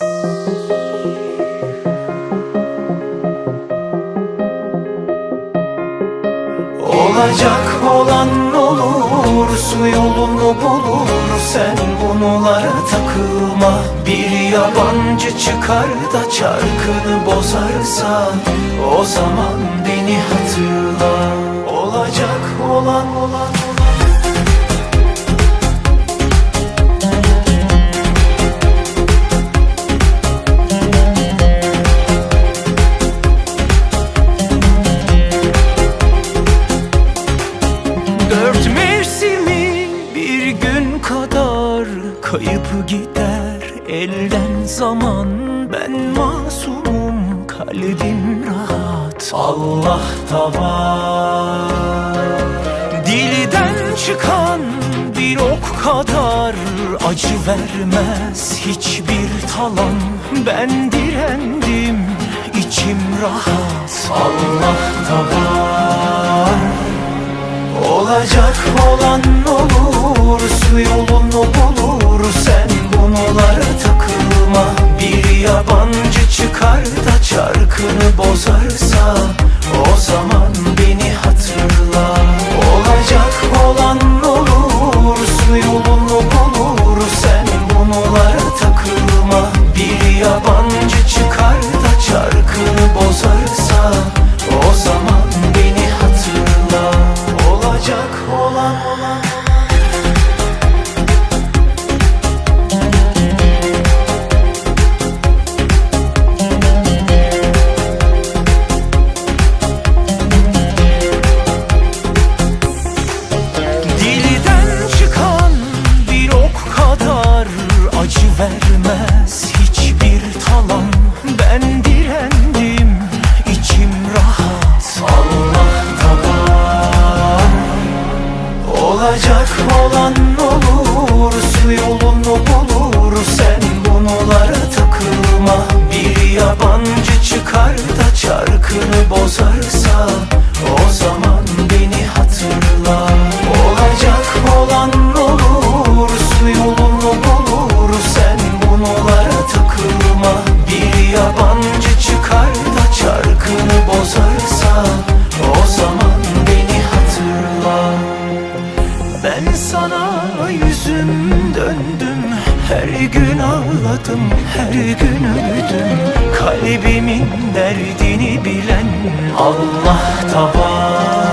Olacak olan olur Su yolunu bulur. Sen bunlara takılma Bir yabancı çıkar da çarkını bozarsa O zaman beni hatırla. Olacak olan olan Kayıp gider. Elden zaman Ben masumum kalbim rahat. Allah da var. Dilden çıkan bir ok kadar Acı vermez hiçbir talan. Ben direndim içim rahat. Allah da var. Olacak olan olur Su bulur Sen olan olur Su yolunu bulur Sen ben sana yüzüm döndüm. Her gün ağladım, her gün öldüm. Kalbimin derdini bilen Allah da var